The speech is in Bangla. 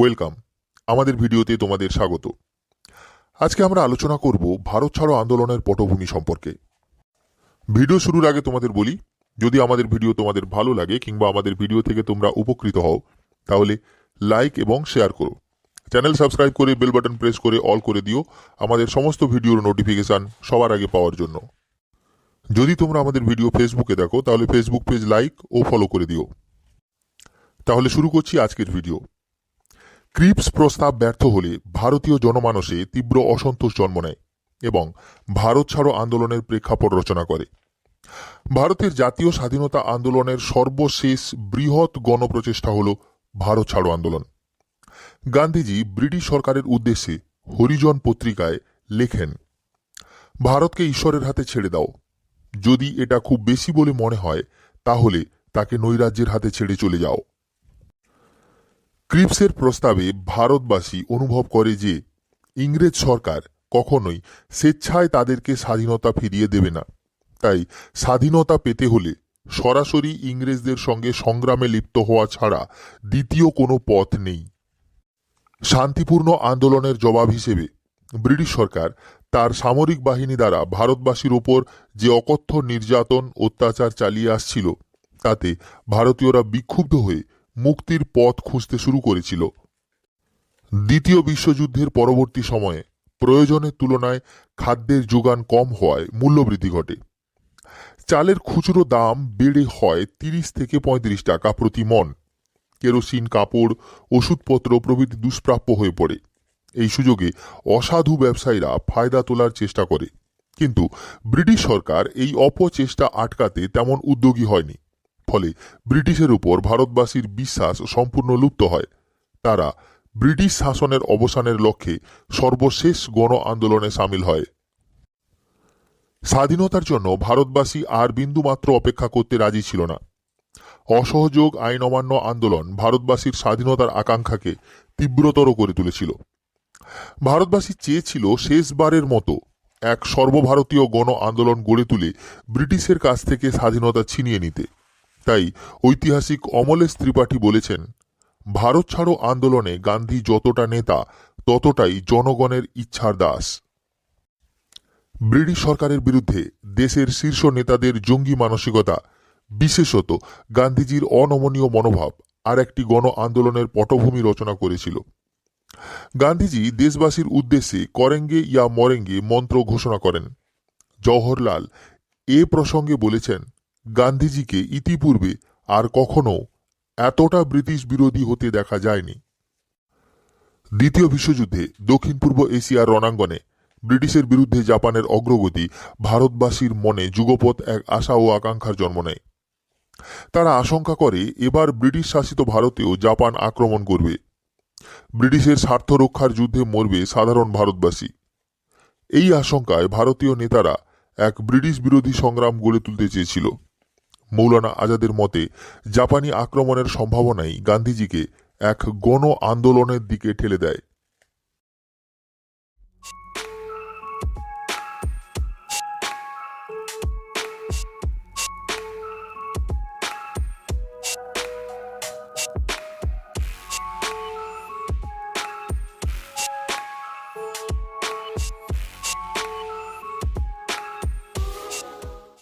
ওয়েলকাম। আমাদের ভিডিওতে তোমাদের স্বাগত। আজকে আমরা আলোচনা করব ভারত ছাড়ো আন্দোলনের পটভূমি সম্পর্কে। ভিডিও শুরুর আগে তোমাদের বলি, যদি আমাদের ভিডিও তোমাদের ভালো লাগে কিংবা আমাদের ভিডিও থেকে তোমরা উপকৃত হও, তাহলে লাইক এবং শেয়ার করো। চ্যানেল সাবস্ক্রাইব করে বেল বাটন প্রেস করে অল করে দিও আমাদের সমস্ত ভিডিওর নোটিফিকেশন সবার আগে পাওয়ার জন্য। যদি তোমরা আমাদের ভিডিও ফেসবুকে দেখো, তাহলে ফেসবুক পেজ লাইক ও ফলো করে দিও। তাহলে শুরু করছি আজকের ভিডিও। ক্রিপস প্রস্তাব ব্যর্থ হলে ভারতীয় জনমানসে তীব্র অসন্তোষ জন্ম নেয় এবং ভারত ছাড়ো আন্দোলনের প্রেক্ষাপট রচনা করে। ভারতের জাতীয় স্বাধীনতা আন্দোলনের সর্বশেষ বৃহৎ গণপ্রচেষ্টা হল ভারত ছাড়ো আন্দোলন। গান্ধীজি ব্রিটিশ সরকারের উদ্দেশ্যে হরিজন পত্রিকায় লেখেন, ভারতকে ঈশ্বরের হাতে ছেড়ে দাও। যদি এটা খুব বেশি বলে মনে হয়, তাহলে তাকে নৈরাজ্যের হাতে ছেড়ে চলে যাও। ক্রিপসের প্রস্তাবে ভারতবাসী অনুভব করে যে ইংরেজ সরকার কখনোই স্বেচ্ছায় তাদেরকে স্বাধীনতা ফিরিয়ে দেবে না। তাই স্বাধীনতা পেতে হলে সরাসরি ইংরেজদের সঙ্গে সংগ্রামে লিপ্ত হওয়া ছাড়া দ্বিতীয় কোনো পথ নেই। শান্তিপূর্ণ আন্দোলনের জবাব হিসেবে ব্রিটিশ সরকার তার সামরিক বাহিনী দ্বারা ভারতবাসীর ওপর যে অকথ্য নির্যাতন, অত্যাচার চালিয়ে আসছিল, তাতে ভারতীয়রা বিক্ষুব্ধ হয়ে মুক্তির পথ খুঁজতে শুরু করেছিল। দ্বিতীয় বিশ্বযুদ্ধের পরবর্তী সময়ে প্রয়োজনের তুলনায় খাদ্যের যোগান কম হওয়ায় মূল্যবৃদ্ধি ঘটে। চালের খুচরো দাম বেড়ে হয় তিরিশ থেকে পঁয়ত্রিশ টাকা প্রতি মন। কেরোসিন, কাপড়, ওষুধপত্র প্রভৃতি দুষ্প্রাপ্য হয়ে পড়ে। এই সুযোগে অসাধু ব্যবসায়ীরা ফায়দা তোলার চেষ্টা করে। কিন্তু ব্রিটিশ সরকার এই অপচেষ্টা আটকাতে তেমন উদ্যোগী হয়নি। ফলে ব্রিটিশের উপর ভারতবাসীর বিশ্বাস সম্পূর্ণ লুপ্ত হয়। তারা ব্রিটিশ শাসনের অবসানের লক্ষ্যে সর্বশেষ গণ আন্দোলনে সামিল হয়। স্বাধীনতার জন্য ভারতবাসী আর বিন্দুমাত্র অপেক্ষা করতে রাজি ছিল না। অসহযোগ আইন অমান্য আন্দোলন ভারতবাসীর স্বাধীনতার আকাঙ্ক্ষাকে তীব্রতর করে তুলেছিল। ভারতবাসী চেয়েছিল শেষবারের মতো এক সর্বভারতীয় গণ আন্দোলন গড়ে তুলে ব্রিটিশের কাছ থেকে স্বাধীনতা ছিনিয়ে নিতে। তাই ঐতিহাসিক অমলেশ ত্রিপাঠী বলেছেন, ভারত ছাড়ো আন্দোলনে গান্ধী যতটা নেতা, ততটাই জনগণের ইচ্ছার দাস। ব্রিটিশ সরকারের বিরুদ্ধে দেশের শীর্ষ নেতাদের জঙ্গি মানসিকতা, বিশেষত গান্ধীজির অনমনীয় মনোভাব আর একটি গণ আন্দোলনের পটভূমি রচনা করেছিল। গান্ধীজি দেশবাসীর উদ্দেশ্যে করেঙ্গে ইয়া মরেঙ্গে মন্ত্র ঘোষণা করেন। জওহরলাল এ প্রসঙ্গে বলেছেন গান্ধীজিকে ইতিপূর্বে আর কখনো এতটা ব্রিটিশ বিরোধী হতে দেখা যায়নি। দ্বিতীয় বিশ্বযুদ্ধে দক্ষিণ পূর্ব এশিয়ার রণাঙ্গনে ব্রিটিশের বিরুদ্ধে জাপানের অগ্রগতি ভারতবাসীর মনে যুগপৎ এক আশা ও আকাঙ্ক্ষার জন্ম নেয়। তারা আশঙ্কা করে, এবার ব্রিটিশ শাসিত ভারতেও জাপান আক্রমণ করবে। ব্রিটিশের স্বার্থ রক্ষার যুদ্ধে মরবে সাধারণ ভারতবাসী। এই আশঙ্কায় ভারতীয় নেতারা এক ব্রিটিশ বিরোধী সংগ্রাম গড়ে তুলতে চেয়েছিল। মৌলানা আজাদের মতে জাপানি আক্রমণের সম্ভাবনাই গান্ধীজিকে এক গণ আন্দোলনের দিকে ঠেলে দেয়।